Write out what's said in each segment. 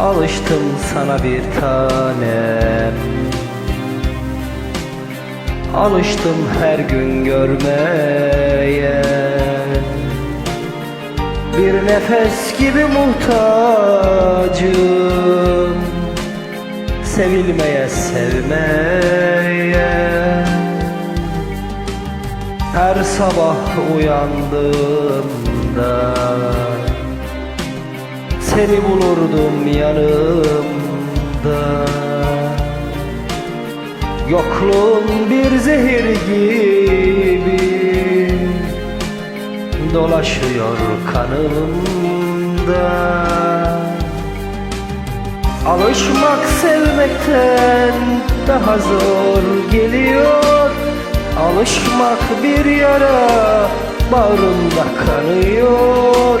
Alıştım sana bir tanem Alıştım her gün görmeye. Bir nefes gibi muhtacım. Sevilmeye sevmeye. Her sabah uyandığımda Seni bulurdum yanımda. Yokluğun bir zehir gibi Dolaşıyor kanımda. Alışmak sevmekten daha zor geliyor. Alışmak bir yara bağrımda kanıyor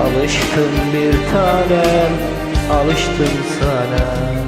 Alıştım bir tanem alıştım sana